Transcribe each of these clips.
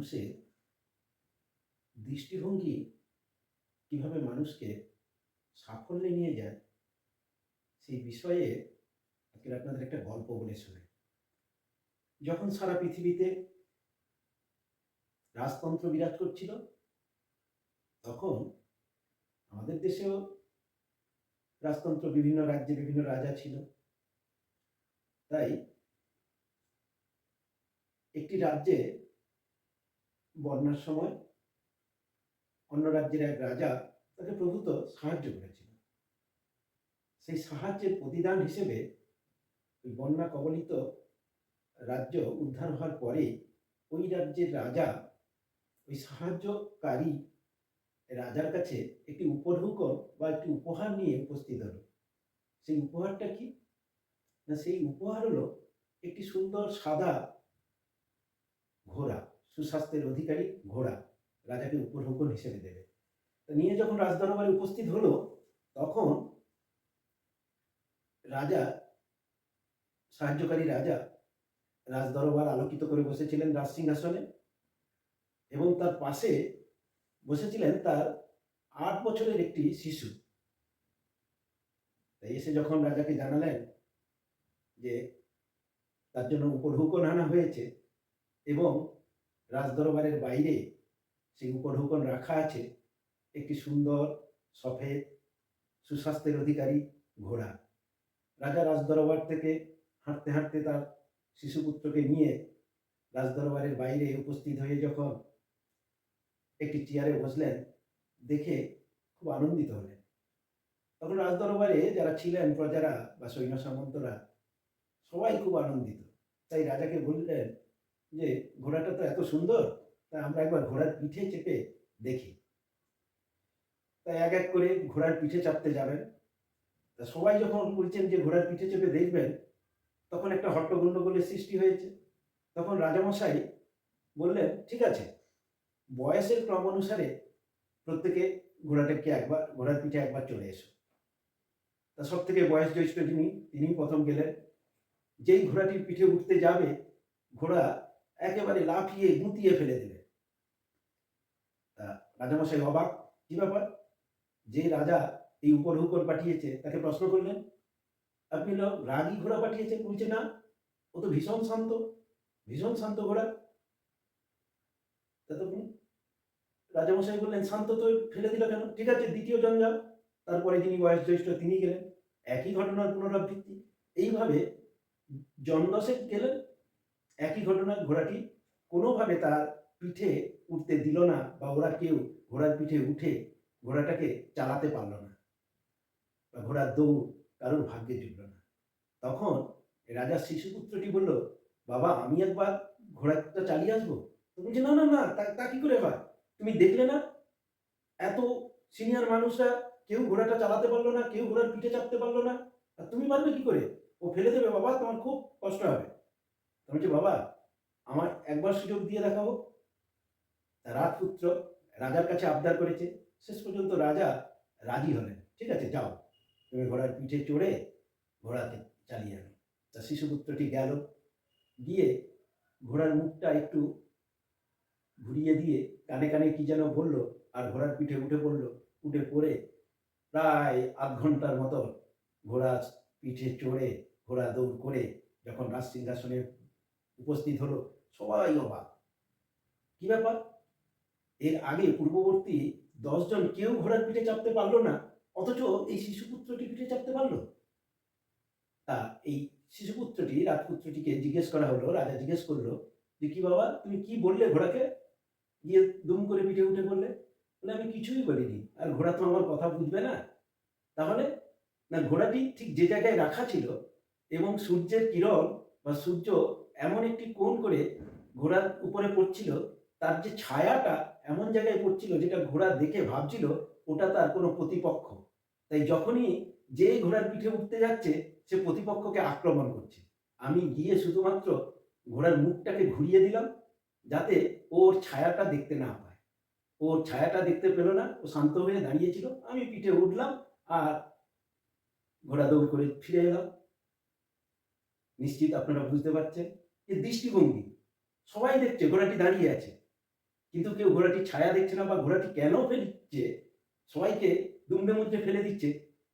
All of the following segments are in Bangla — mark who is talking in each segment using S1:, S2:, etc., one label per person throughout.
S1: মানুষের দৃষ্টিভঙ্গি কীভাবে মানুষকে সাফল্যে নিয়ে যায়, সেই বিষয়ে আজকের আপনাদের একটা গল্প বলে শোনাই। যখন সারা পৃথিবীতে রাজতন্ত্র বিরাজ করছিল, তখন আমাদের দেশেও রাজতন্ত্র বিভিন্ন রাজ্যে বিভিন্ন রাজা ছিল। তাই একটি রাজ্যে বন্যার সময় অন্য রাজ্যের এক রাজা তাকে প্রভূত সাহায্য করেছিল। সেই সাহায্যের প্রতিদান হিসেবে ওই বন্যা কবলিত রাজ্য উদ্ধার হওয়ার পরে ওই রাজ্যের রাজা ওই সাহায্যকারী রাজার কাছে একটি উপঢৌকন বা একটি উপহার নিয়ে উপস্থিত হলো। সেই উপহারটা কি? না, সেই উপহার হলো একটি সুন্দর সাদা ঘোড়া। সুস্বাস্থ্যের অধিকারী ঘোড়া, রাজাকে উপঢৌকন হিসেবে দেবে। তা নিয়ে যখন রাজদরবারে উপস্থিত হলো, তখন রাজা, সাহায্যকারী রাজা রাজদরবার আলোকিত করে বসেছিলেন রাজ সিংহাসনে এবং তার পাশে বসেছিলেন তার আট বছরের একটি শিশু। তাই এসে যখন রাজাকে জানালেন যে তার জন্য উপঢৌকন আনা হয়েছে এবং রাজদরবারের বাইরে সেই উপঢৌকন রাখা আছে, একটি সুন্দর, সফেদ, সুস্বাস্থ্যের অধিকারী ঘোড়া। রাজা রাজদরবার থেকে হাঁটতে হাঁটতে তার শিশুপুত্রকে নিয়ে রাজদরবারের বাইরে উপস্থিত হয়ে যখন একটি চেয়ারে বসলেন, দেখে খুব আনন্দিত হলেন। তখন রাজদরবারে যারা ছিলেন, প্রজারা বা সৈন্য সামন্তরা, সবাই খুব আনন্দিত। তাই রাজাকে বললেন যে ঘোড়াটা তো এত সুন্দর, তা আমরা একবার ঘোড়ার পিঠে চেপে দেখি। তাই এক এক করে ঘোড়ার পিঠে চাপতে যাবেন। তা সবাই যখন বলছেন যে ঘোড়ার পিঠে চেপে দেখবেন, তখন একটা হট্টগণ্ডগোলের সৃষ্টি হয়েছে। তখন রাজামশাই বললেন, ঠিক আছে, বয়সের ক্রম অনুসারে প্রত্যেকে ঘোড়াটাকে একবার, ঘোড়ার পিঠে একবার চলে এসো। তা সব থেকে বয়স জ্যেষ্ঠ যিনি তিনি প্রথম গেলেন। যেই ঘোড়াটির পিঠে উঠতে যাবে, ঘোড়া একেবারে লাফিয়ে গুঁতিয়ে ফেলে দেবে। তা রাজামশাই অবাক, কি ব্যাপার? যে রাজা এই উপর হুকর পাঠিয়েছে, তাকে প্রশ্ন করলেন, আপনি লোক রাগী ঘোড়া পাঠিয়েছেন বলছে না? ও তো ভীষণ শান্ত ভীষণ শান্ত ঘোড়া। তা তখন রাজামশাই বললেন, শান্ত তো ফেলে দিল কেন? ঠিক আছে, দ্বিতীয় জন যাও। তারপরে যিনি বয়স জ্যেষ্ঠ তিনি গেলেন। একই ঘটনার পুনরাবৃত্তি। এইভাবে জন দশেক গেলেন একই ঘটনার ঘোড়াটি কোনোভাবে তার পিঠে উঠতে দিল না বা ওরা কেউ ঘোড়ার পিঠে উঠে ঘোড়াটাকে চালাতে পারল না বা ঘোড়ার দৌড় কারোর ভাগ্যে জুটল না। তখন রাজার শিশুপুত্রটি বলল, বাবা, আমি একবার ঘোড়াটা চালিয়ে আসব? তো বলছে, না না না, তা তা কি করে হয়? তুমি দেখলে না? এত সিনিয়র মানুষরা কেউ ঘোড়াটা চালাতে পারল না, কেউ ঘোড়ার পিঠে চাপতে পারল না। আর তুমি পারবে কি করে? ও ফেলে দেবে, বাবা, তোমার খুব কষ্ট হবে। তুমি বলছে, বাবা, আমার একবার সুযোগ দিয়ে দেখাবো রাজপুত্র রাজার কাছে আবদার করেছে। শেষ পর্যন্ত রাজা রাজি হলেন। ঠিক আছে, যাও। তুমি ঘোড়ার পিঠে চড়ে ঘোড়াতে চালিয়ে আনো তা শিশুপুত্রটি গেল। গিয়ে ঘোড়ার মুখটা একটু ঘুরিয়ে দিয়ে কানে কানে কি যেন বলল আর ঘোড়ার পিঠে উঠে পড়ল। উঠে পড়ে প্রায় আধ ঘণ্টার মতো ঘোড়া পিঠে চড়ে ঘোড়া দৌড় করে যখন রাজ সিংহাসনে উপস্থিত হলো। সবাই অবাক। কি ব্যাপার? এর আগে পূর্ববর্তী দশজন কেউ ঘোড়ার পিঠে চাপতে পারল না, অথচ এই শিশুপুত্রটি পিঠে চাপতে পারল? তা এই শিশুপুত্রটি, রাজপুত্রটিকে জিজ্ঞেস করা হলো, রাজা জিজ্ঞেস করল, যে কি বাবা, তুমি কি বললে ঘোড়াকে? গিয়ে দুম করে পিঠে উঠে বললে, বলে, আমি কিছুই বলিনি। আর ঘোড়া তো আমার কথা বুঝবে না। তাহলে? না, ঘোড়াটি ঠিক যে জায়গায় রাখা ছিল এবং সূর্যের কিরণ বা সূর্য এমন একটি কোণ করে ঘোড়ার উপরে পড়ছিল, তার যে ছায়াটা এমন জায়গায় পড়ছিল যেটা ঘোড়া দেখে ভাবছিল ওটা তার কোনো প্রতিপক্ষ। তাই যখনই যে ঘোড়ার পিঠে উঠতে যাচ্ছে, সে প্রতিপক্ষকে আক্রমণ করছে। আমি গিয়ে শুধুমাত্র ঘোড়ার মুখটাকে ঘুরিয়ে দিলাম যাতে ওর ছায়াটা দেখতে না পায়। ওর ছায়াটা দেখতে পেল না, ও শান্ত হয়ে দাঁড়িয়েছিল। আমি পিঠে উঠলাম আর ঘোড়া দৌড় করে ফিরে এলাম। নিশ্চিত আপনারা বুঝতে পারছেন। যে দৃষ্টিভঙ্গি। সবাই দেখছে, ঘোড়াটি দাঁড়িয়ে আছে। কিন্তু কেউ ঘোড়াটির ছায়া দেখছে না বা ঘোড়াটি কেন ফেলছে সবাইকে দুমড়ে মধ্যে ফেলে দিচ্ছে।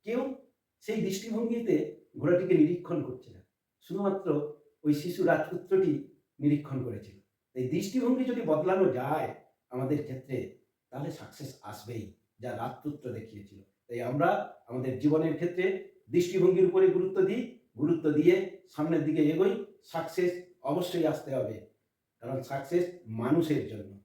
S1: কেউ সেই দৃষ্টিভঙ্গিতে ঘোড়াটিকে নিরীক্ষণ করছে না। শুধুমাত্র ওই শিশু রাজপুত্রটি নিরীক্ষণ করেছিল। এই দৃষ্টিভঙ্গি যদি বদলানো যায় আমাদের ক্ষেত্রে, তাহলে সাকসেস আসবেই, যা রাজপুত্র দেখিয়েছিল। তাই আমরা আমাদের জীবনের ক্ষেত্রে দৃষ্টিভঙ্গির উপরে গুরুত্ব দিই, গুরুত্ব দিয়ে সামনের দিকে এগোই সাকসেস অবশ্যই আসতে হবে। কারণ সাকসেস মানুষের জন্য।